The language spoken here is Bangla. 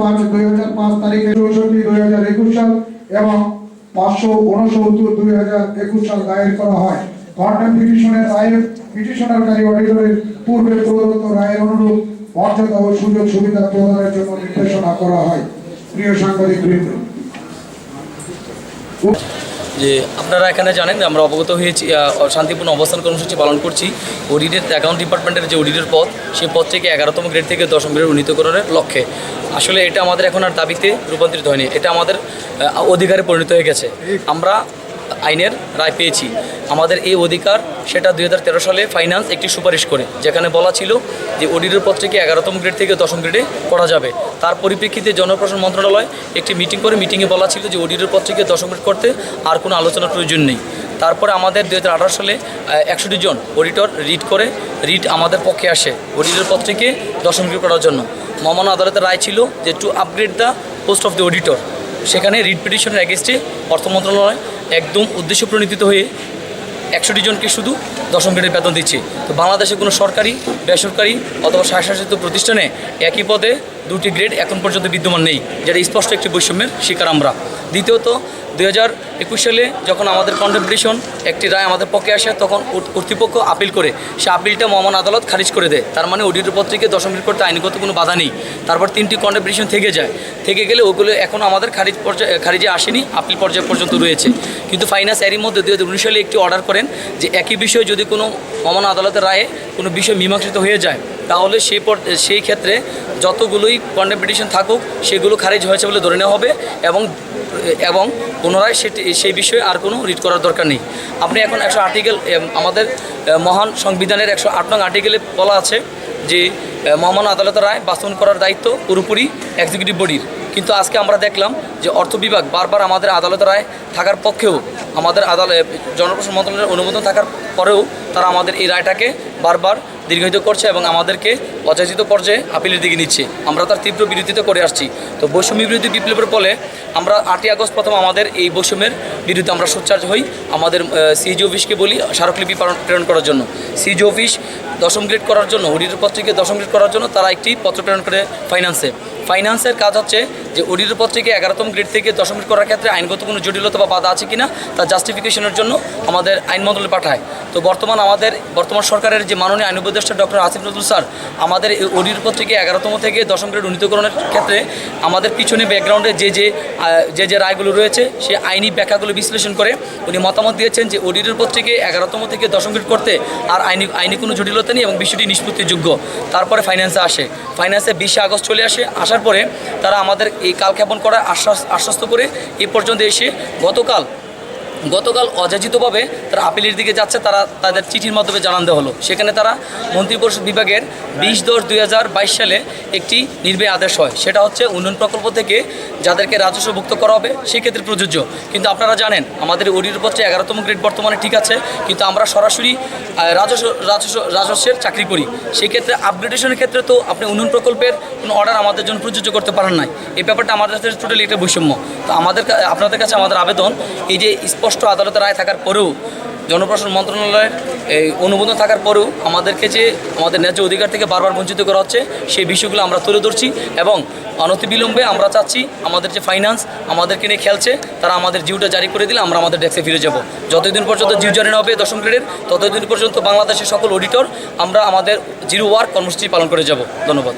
পাঁচ, দুই হাজার পাঁচ তারিখে চৌষট্টি, দুই হাজার একুশ সাল এবং পাঁচশো উনসত্তর দুই হাজার একুশ সাল দায়ের করা হয়। কন্টেম পিটিশনের রায়ের পিটিশনারকারী অডিটরের পূর্বে প্রদত্ত রায়ের অনুরূপ মর্যাদা ও সুযোগ সুবিধা প্রদানের জন্য নির্দেশনা করা হয়। প্রিয় সাংবাদিক বৃন্দ যে আপনারা এখানে জানেন আমরা অবগত হয়েছি শান্তিপূর্ণ অবস্থান কর্মসূচি পালন করছি। অডিটের অ্যাকাউন্ট ডিপার্টমেন্টের যে অডিটের পদ সেই থেকে এগারোতম গ্রেড থেকে দশম গ্রেড উন্নীত করার লক্ষ্যে। আসলে এটা আমাদের এখন আর দাবিতে রূপান্তরিত হয়নি। এটা আমাদের অধিকারে পরিণত হয়ে গেছে। আমরা আইনের রায় পেয়েছি। আমাদের এই অধিকার সেটা দু হাজার তেরো সালে ফাইন্যান্স একটি সুপারিশ করে, যেখানে বলা ছিল যে অডিটের থেকে এগারোতম গ্রেড থেকে দশম গ্রেডে করা যাবে। তার পরিপ্রেক্ষিতে জনপ্রশাসন মন্ত্রণালয় একটি মিটিং করে মিটিংয়ে বলা ছিল যে অডিটের থেকে দশম গ্রেড করতে আর কোনো আলোচনার প্রয়োজন নেই। তারপরে আমাদের দু হাজার আঠারো সালে একষট্টি জন অডিটর রিড করে রিড আমাদের পক্ষে আসে অডিটের থেকে দশম গ্রেড করার জন্য। মহামান্য আদালতের রায় ছিল যে to upgrade the post of the auditor সেখানে রিট পিটিশনের অ্যাগেস্টে অর্থ মন্ত্রণালয় একদম উদ্দেশ্য প্রণীতিত হয়ে একষট্টি জনকে শুধু দশম গ্রেডের বেতন দিচ্ছে। তো বাংলাদেশে কোনো সরকারি, বেসরকারি অথবা স্বায়ত্তশাসিত প্রতিষ্ঠানে একই পদে দুটি গ্রেড এখন পর্যন্ত বিদ্যমান নেই, যেটা স্পষ্ট একটি বৈষম্যের শিকার আমরা। দ্বিতীয়ত, দুই হাজার একুশ সালে যখন আমাদের কন্টেম্পটিশন একটি রায় আমাদের পক্ষে আসে, তখন কর্তৃপক্ষ আপিল করে। সে আপিলটা মহামান আদালত খারিজ করে দেয়। তার মানে অডিটের পত্রিকে দশম গ্রেড করতে আইনগত কোনো বাধা নেই। তারপর তিনটি কন্টেম্পটিশন থেকে যায়। থেকে গেলে ওগুলো এখন আমাদের খারিজ পর্যায়ে, খারিজে আসেনি আপিল পর্যায় পর্যন্ত রয়েছে। কিন্তু ফাইন্যান্স এরই মধ্যে দুই হাজার উনিশ সালে একটি অর্ডার করেন যে একই বিষয়ে যদি কোনো মহামান আদালতের রায়ে কোনো বিষয় মীমাংসিত হয়ে যায় তাহলে সেই সেই ক্ষেত্রে যতগুলোই কন্টেম্পিটিশন থাকুক সেগুলো খারিজ হয়েছে বলে ধরে নেওয়া হবে এবং এবং পুনরায় সেটি সেই বিষয়ে আর কোনো রিড করার দরকার নেই। আপনি এখন একশো আর্টিকেল আমাদের মহান সংবিধানের একশো আট নং আর্টিকেলে বলা আছে যে আহ, মহামান্য আদালতের রায় বাস্তবায়ন করার দায়িত্ব পুরোপুরি এক্সিকিউটিভ বডির কিন্তু আজকে আমরা দেখলাম যে অর্থ বিভাগ বারবার আমাদের আদালতের রায় থাকার পক্ষেও আমাদের আদালত জনপ্রশাসন মন্ত্রণালয়ের অনুমোদন থাকার পরেও তারা আমাদের এই রায়টাকে বারবার দীর্ঘায়িত করছে এবং আমাদেরকে অযাচিত পর্যায়ে আপিলের দিকে নিচ্ছে। আমরা তার তীব্র বিরোধিতা করে আসছি। তো বৈষম্য বিরোধী বিপ্লবের ফলে আমরা আটই আগস্ট প্রথম আমাদের এই বৈষম্যের বিরুদ্ধে আমরা সোচ্চার হই আমাদের সিজি অফিসকে বলি স্মারকলিপি প্রেরণ করার জন্য। সিজি অফিস দশম গ্রেড করার জন্য পত্রিকে দশম গ্রেড করার জন্য তারা একটি পত্র প্রেরণ করে ফাইন্যান্সে ফাইন্যান্সের কাজ হচ্ছে যে অডিটের পত্রিকে এগারোতম গ্রেড থেকে দশম গ্রেড করার ক্ষেত্রে আইনগত কোনো জটিলতা বা বাধা আছে কিনা তার জাস্টিফিকেশনের জন্য আমাদের আইন মন্ত্রণালয় পাঠায়। তো বর্তমান আমাদের, বর্তমান সরকারের যে মাননীয় আইন উপদেষ্টা ডক্টর আসিফ নজরুল স্যার, আমাদের অডিট পত্রিকে এগারোতম থেকে দশম গ্রেড উন্নীতকরণের ক্ষেত্রে আমাদের পিছনে ব্যাকগ্রাউন্ডে যে যে যে যে রায়গুলো রয়েছে, সে আইনি ব্যাখ্যাগুলো বিশ্লেষণ করে উনি মতামত দিয়েছেন যে অডিটের পত্রিকে এগারোতম থেকে দশম গ্রেড করতে আর আইনি আইনি কোনো জটিলতা নেই এবং বিষয়টি নিষ্পত্তিযোগ্য। তারপরে ফাইন্যান্সে আসে। ফাইন্যান্সে বিশে আগস্ট চলে আসে। আসার পরে তারা আমাদের এই কাল কালক্ষেপণ করার আশ্বাস, আশ্বস্ত করে এ পর্যন্ত এসে গতকাল গতকাল অযাচিতভাবে তারা আপিলের দিকে যাচ্ছে, তারা তাদের চিঠির মাধ্যমে জানান দেওয়া হলো। সেখানে তারা মন্ত্রিপরিষদ বিভাগের বিশ দশ দুই সালে একটি নির্বাহী আদেশ হয়। সেটা হচ্ছে উন্নয়ন প্রকল্প থেকে যাদেরকে রাজস্বভুক্ত করা হবে, সেক্ষেত্রে প্রযোজ্য। কিন্তু আপনারা জানেন, আমাদের অডির পত্রে এগারোতম গ্রেড বর্তমানে ঠিক আছে, কিন্তু আমরা সরাসরি রাজস্ব রাজস্ব, রাজস্বের চাকরি করি। সেই ক্ষেত্রে আপগ্রেডেশনের ক্ষেত্রে তো আপনি উন্নয়ন প্রকল্পের কোনো অর্ডার আমাদের জন্য প্রযোজ্য করতে পারেন নাই। এই ব্যাপারটা আমাদের কাছে টোটালি একটা বৈষম্য। তো আমাদের আপনাদের কাছে আমাদের আবেদন, এই যে স্পষ্ট আদালতের রায় থাকার পরেও জনপ্রশাসন মন্ত্রণালয়ের এই অনুমোদন থাকার পরেও আমাদেরকে যে আমাদের ন্যায্য অধিকার থেকে বারবার বঞ্চিত করা হচ্ছে, সেই বিষয়গুলো আমরা তুলে ধরছি এবং অনতিবিলম্বে আমরা চাচ্ছি আমাদের যে ফাইন্যান্স আমাদেরকে নিয়ে খেলছে, তারা আমাদের জিউটা জারি করে দিলে আমরা আমাদের ডেস্কে ফিরে যাব। যতদিন পর্যন্ত জিউ জারি না হবে দশম গ্রেডের, ততদিন পর্যন্ত বাংলাদেশের সকল অডিটর আমরা আমাদের জিরো ওয়ার্ক কর্মসূচি পালন করে যাব। ধন্যবাদ।